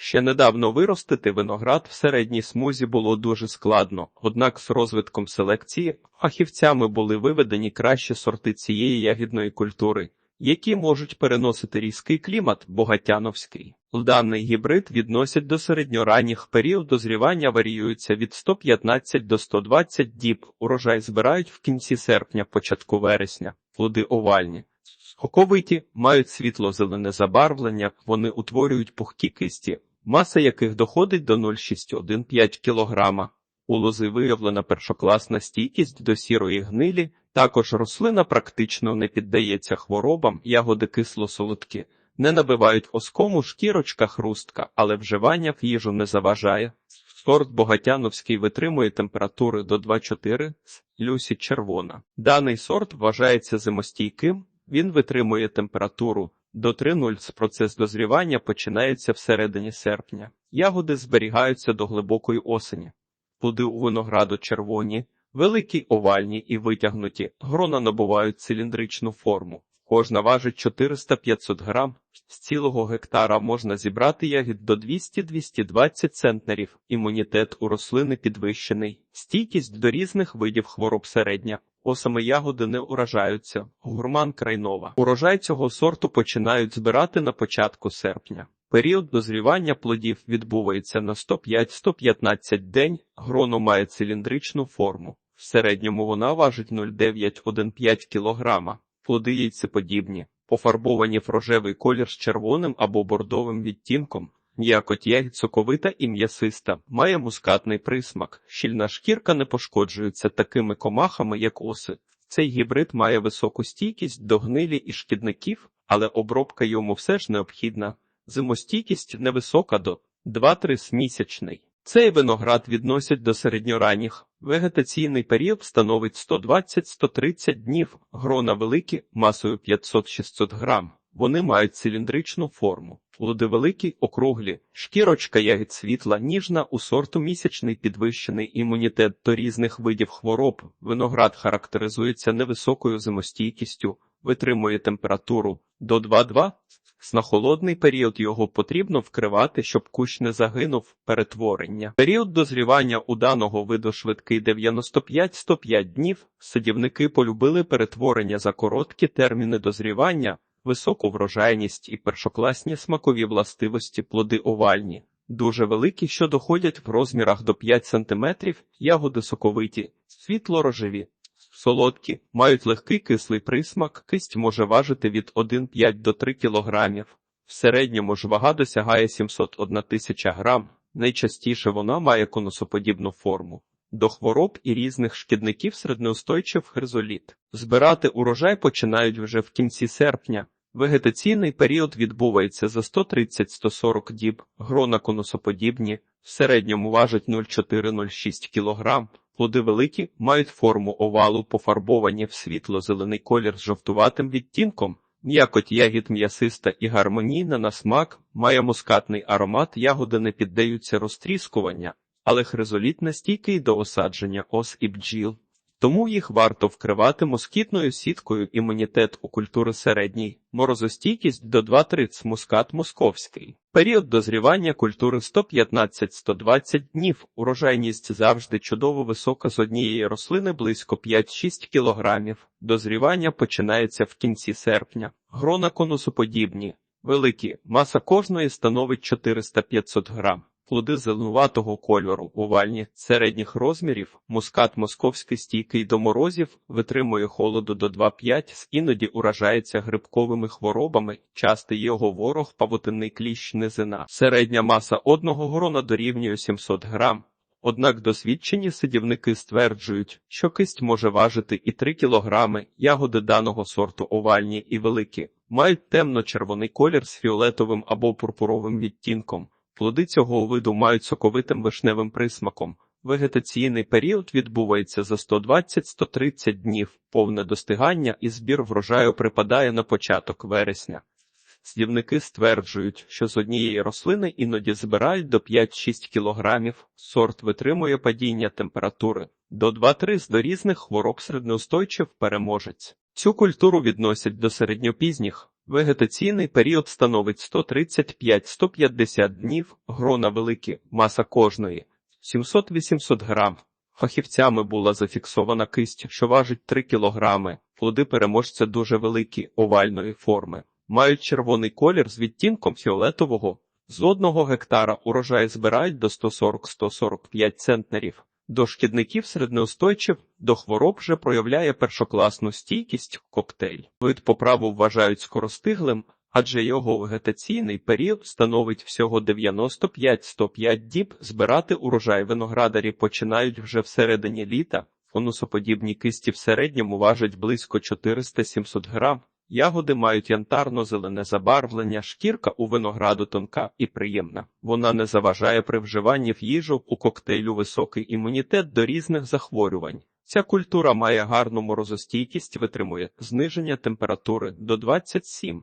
Ще недавно виростити виноград в середній смузі було дуже складно, однак з розвитком селекції фахівцями були виведені кращі сорти цієї ягідної культури, які можуть переносити різкий клімат богатяновський. Даний гібрид відносять до середньоранніх період дозрівання варіюється від 115 до 120 діб. Урожай збирають в кінці серпня, початку вересня. Плоди овальні. Соковиті мають світло-зелене забарвлення, вони утворюють пухкі кисті, маса яких доходить до 0,615 кг. У лози виявлена першокласна стійкість до сірої гнилі, також рослина практично не піддається хворобам, ягоди кисло-солодкі, не набивають оскому шкірочка хрустка, але вживання в їжу не заважає. Сорт Богатяновський витримує температури до 2,4 з люсі червона. Даний сорт вважається зимостійким, він витримує температуру до 3,0 процес дозрівання починається всередині серпня. Ягоди зберігаються до глибокої осені. Плоди у винограду червоні, великі овальні і витягнуті, грона набувають циліндричну форму. Кожна важить 400-500 грам. З цілого гектара можна зібрати ягід до 200-220 центнерів. Імунітет у рослини підвищений, стійкість до різних видів хвороб середня. Осами ягоди не уражаються. Гурман крайнова. Урожай цього сорту починають збирати на початку серпня. Період дозрівання плодів відбувається на 105-115 день, гроно має циліндричну форму. В середньому вона важить 0,915 кг. Плоди яйцеподібні, пофарбовані в рожевий колір з червоним або бордовим відтінком. М'якоть соковита і м'ясиста, має мускатний присмак. Щільна шкірка не пошкоджується такими комахами, як оси. Цей гібрид має високу стійкість до гнилі і шкідників, але обробка йому все ж необхідна. Зимостійкість невисока до 2-3 місячний. Цей виноград відносять до середньоранніх. Вегетаційний період становить 120-130 днів, грона великі, масою 500-600 грам. Вони мають циліндричну форму. Плоди великі, округлі, шкірочка ягід світла, ніжна, у сорту місячний підвищений імунітет до різних видів хвороб. Виноград характеризується невисокою зимостійкістю, витримує температуру до 2,2. На холодний період його потрібно вкривати, щоб кущ не загинув перетворення. Період дозрівання у даного виду швидкий 95-105 днів. Садівники полюбили перетворення за короткі терміни дозрівання, високу врожайність і першокласні смакові властивості плоди овальні. Дуже великі, що доходять в розмірах до 5 см, ягоди соковиті, світло-рожеві. Солодкі, мають легкий кислий присмак, кисть може важити від 1,5 до 3 кг. В середньому ж вага досягає 701 тисяча грам. Найчастіше вона має конусоподібну форму. До хвороб і різних шкідників середнеустойчив хризоліт. Збирати урожай починають вже в кінці серпня. Вегетаційний період відбувається за 130-140 діб, грона конусоподібні, в середньому важать 0,4-0,6 кг. Плоди великі, мають форму овалу, пофарбовані в світло-зелений колір з жовтуватим відтінком. М'якоть ягід м'ясиста і гармонійна на смак, має мускатний аромат, ягоди не піддаються розтріскування, але хризоліт настійкий до осадження ос і бджіл. Тому їх варто вкривати москітною сіткою імунітет у культури середній, морозостійкість до 2-3 мускат московський. Період дозрівання культури 115-120 днів, урожайність завжди чудово висока з однієї рослини близько 5-6 кг. Дозрівання починається в кінці серпня. Грона конусоподібні, великі, маса кожної становить 400-500 грам. Плоди зеленуватого кольору, овальні, середніх розмірів, мускат московський стійкий до морозів, витримує холоду до 2,5, іноді уражається грибковими хворобами, частий його ворог, павутинний кліщ низина. Середня маса одного грона дорівнює 700 грам. Однак досвідчені сидівники стверджують, що кисть може важити і 3 кілограми, ягоди даного сорту овальні і великі, мають темно-червоний колір з фіолетовим або пурпуровим відтінком. Плоди цього виду мають соковитим вишневим присмаком. Вегетаційний період відбувається за 120-130 днів, повне достигання і збір врожаю припадає на початок вересня. Сдівники стверджують, що з однієї рослини іноді збирають до 5-6 кілограмів, сорт витримує падіння температури, до 2-3 з до різних хвороб середнеустойчив переможець. Цю культуру відносять до середньопізніх, Вегетаційний період становить 135-150 днів, грона великі, маса кожної 700-800 грам. Фахівцями була зафіксована кисть, що важить 3 кілограми. Плоди переможця дуже великі, овальної форми. Мають червоний колір з відтінком фіолетового. З одного гектара урожай збирають до 140-145 центнерів. До шкідників середнеустойчив, до хвороб вже проявляє першокласну стійкість коктейль. Вид по праву вважають скоростиглим, адже його вегетаційний період становить всього 95-105 діб. Збирати урожай виноградарі починають вже всередині літа. Фонусоподібні кисті в середньому важать близько 400-700 грам. Ягоди мають янтарно-зелене забарвлення, шкірка у винограду тонка і приємна. Вона не заважає при вживанні в їжу у коктейлю високий імунітет до різних захворювань. Ця культура має гарну морозостійкість, витримує зниження температури до 27